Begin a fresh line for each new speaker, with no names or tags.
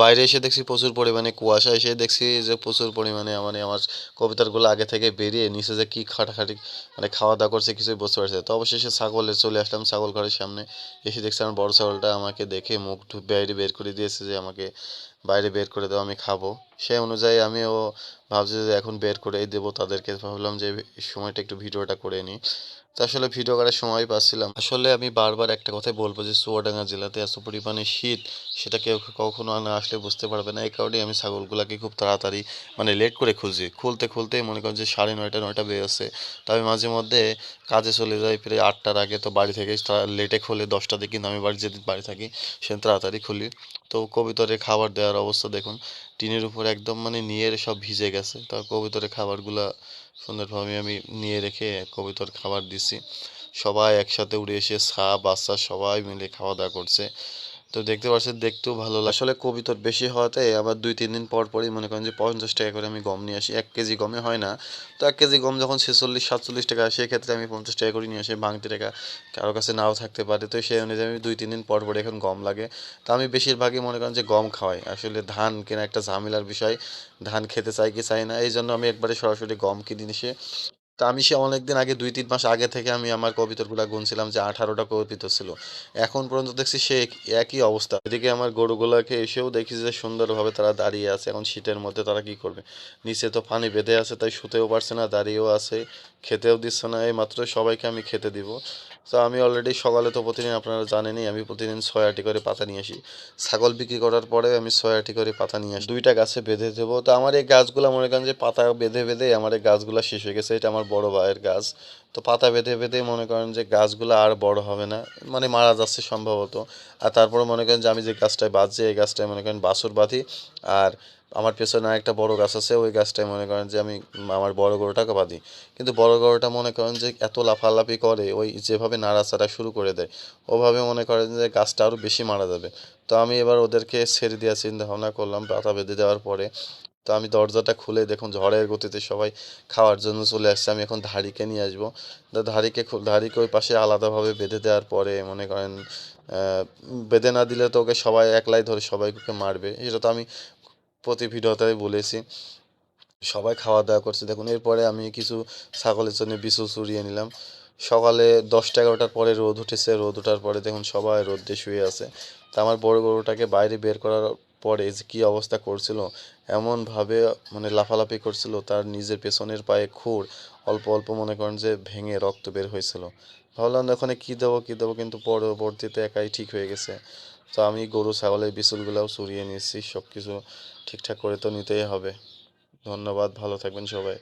বাইরে এসে দেখছি প্রচুর পরিমাণে কুয়াশা, এসে দেখছি যে প্রচুর পরিমাণে মানে আমার কবিতারগুলো আগে থেকে বেরিয়ে নিচে যে কী খাটাখাটি মানে খাওয়া দাওয়া করছে, কিছুই বুঝতে পারছে। তো অবশেষে ছাগলে চলে আসলাম ছাগল ঘরের সামনে। এসে দেখছি আমার বড় ছাগলটা আমাকে দেখে মুখ বাইরে বের করে দিয়েছে যে আমাকে বাইরে বের করে দাও, আমি খাব। সেই অনুযায়ী আমিও ভাবছি যে এখন বের করেই দেবো তাদেরকে। ভাবলাম যে সময়টা একটু ভিডিওটা করে নিই। তো আসলে ভিডিও করার সময় পাচ্ছিলাম। আসলে আমি বারবার একটা কথাই বলব যে, চুয়াডাঙ্গা জেলাতে এত পরিমাণে শীত, সেটা কেউ কখনো না আসলে বুঝতে পারবে না। এই কারণেই আমি ছাগলগুলোকে খুব তাড়াতাড়ি মানে লেট করে খুঁজি। খুলতে খুলতেই মনে করেন যে, সাড়ে নয়টা নয়টা বেজেছে আমি মাঝে মধ্যে কাজে চলে যাই, প্রায় আটটার আগে তো বাড়ি থেকে লেটে খুলে দশটাতে কিন্তু আমি বাড়ি যেদিন বাড়ি থাকি সেদিন তাড়াতাড়ি খুলি। তো কবিতরে খাবার দেওয়ার অবস্থা দেখুন। টিনের উপর একদম মানে নিয়ে সব ভিজে গেছে। তার কবিতরে খাবারগুলা সুন্দরভাবে আমি নিয়ে রেখে কবিতর খাবার দিছি। সবাই একসাথে উড়ে এসে ছা বাচ্চা সবাই মিলে খাওয়া দাওয়া করছে। তো দেখতে পাচ্ছেন, দেখতেও ভালো লাগে। আসলে কবিতর বেশি হওয়াতে আবার দুই, তিন দিন পর পরই মনে করেন যে পঞ্চাশ টাকা করে আমি গম নিয়ে আসি। এক কেজি গমে হয় না। তো এক কেজি গম যখন ছেচল্লিশ, সাতচল্লিশ টাকা, সেক্ষেত্রে আমি পঞ্চাশ টাকা করে নিয়ে আসি, ভাঙতি টাকা কারও কাছে নাও থাকতে পারে। তো সেই অনুযায়ী আমি দুই, তিন দিন পর পর এখন গম লাগে। তা আমি বেশিরভাগই মনে করেন যে গম খাওয়াই। আসলে ধান কেনা একটা ঝামেলার বিষয়। ধান খেতে চাই কি চাই না এই জন্য আমি একবারে সরাসরি গম কিনে এসে তা আমি সে অনেক দিন আগে, দুই, তিন মাস আগে থেকে আমি আমার কবিতরগুলো গুনছিলাম যে আঠারোটা কবিতর ছিল। এখন পর্যন্ত দেখছি সে এক- একই অবস্থা। এদিকে আমার গরুগুলোকে এসেও দেখি যে সুন্দরভাবে তারা দাঁড়িয়ে আছে। এখন শীতের মধ্যে তারা কি করবে? নিচে তো পানি বেঁধে আছে, তাই শুতেও পারছে না, দাঁড়িয়েও আছে, খেতেও দিচ্ছে না। এই মাত্র সবাইকে আমি খেতে দিব। তো আমি অলরেডি সকালে তো প্রতিদিন আপনারা জানেনই, আমি প্রতিদিন ছয় আটি করে পাতা নিয়ে আসি। ছাগল বিক্রি করার পরে আমি ছয় আটি করে পাতা নিয়ে আসি। দুইটা গাছে বেঁধে দেবো। তো আমার এই গাছগুলো মনে করেন যে পাতা বেঁধে বেঁধে আমার এই গাছগুলো শেষ হয়ে গেছে। এটা আমার বড় ভাইয়ের গাছ। তো পাতা বেঁধে বেঁধে মনে করেন যে গাছগুলো আর বড় হবে না। মানে মারা যাচ্ছে সম্ভবত। আর তারপরে মনে করেন যে আমি যে গাছটায় বাঁধছি, এই গাছটায় মনে করেন বাছুর বাঁধি। আর আমার পেছনে একটা বড় গাছ আছে, ওই গাছটায় মনে করেন যে আমি আমার বড় গরুটাকে বাঁধি। কিন্তু বড় গরুটা মনে করেন যে এত লাফালাফি করে, ওই যেভাবে নাড়াচাড়া শুরু করে দেয়, ওভাবে মনে করেন যে গাছটা আরও বেশি মারা যাবে। তো আমি এবার ওদেরকে ছেড়ে দেওয়ার চিন্তা ভাবনা করলাম, পাতা বেঁধে দেওয়ার পরে। তো আমি দরজাটা খুলে দেখুন, ঝড়ের গতিতে সবাই খাওয়ার জন্য চলে আসছে। আমি এখন ধাড়িকে নিয়ে আসব। তো ধাড়িকে ধাড়িকে ওই পাশে আলাদাভাবে বেঁধে দেওয়ার পরে মনে করেন বেঁধে না দিলে তো ওকে সবাই একলাই ধরে সবাই ওকে মারবে। এটা তো আমি প্রতি ভিডিওতে বলেছি। সবাই খাওয়া দাওয়া করছে। দেখুন, এরপরে আমি কিছু ছাগলের জন্য বিছু চুরিয়ে নিলাম। সকালে দশটা এগারোটার পরে রোদ উঠেছে। রোদ ওঠার পরে দেখুন, সবাই রোদে শুয়ে আছে। তা আমার বড় গরুটাকে বাইরে বের করার পরে যে কী অবস্থা করছিল, এমনভাবে মানে লাফালাফি করছিল, তার নিজের পেছনের পায়ে খুর, অল্প অল্প মনে করেন যে ভেঙে রক্ত বের হয়েছিল। ভাবলাম ওখানে কী দেবো কী দেবো, কিন্তু পরবর্তীতে একাই ঠিক হয়ে গেছে। তো আমি গরু, ছাগলের বিচুলগুলোও সরিয়ে নিয়েছি সব কিছু ঠিকঠাক করে তো নিতেই হবে। ধন্যবাদ, ভালো থাকবেন সবাই।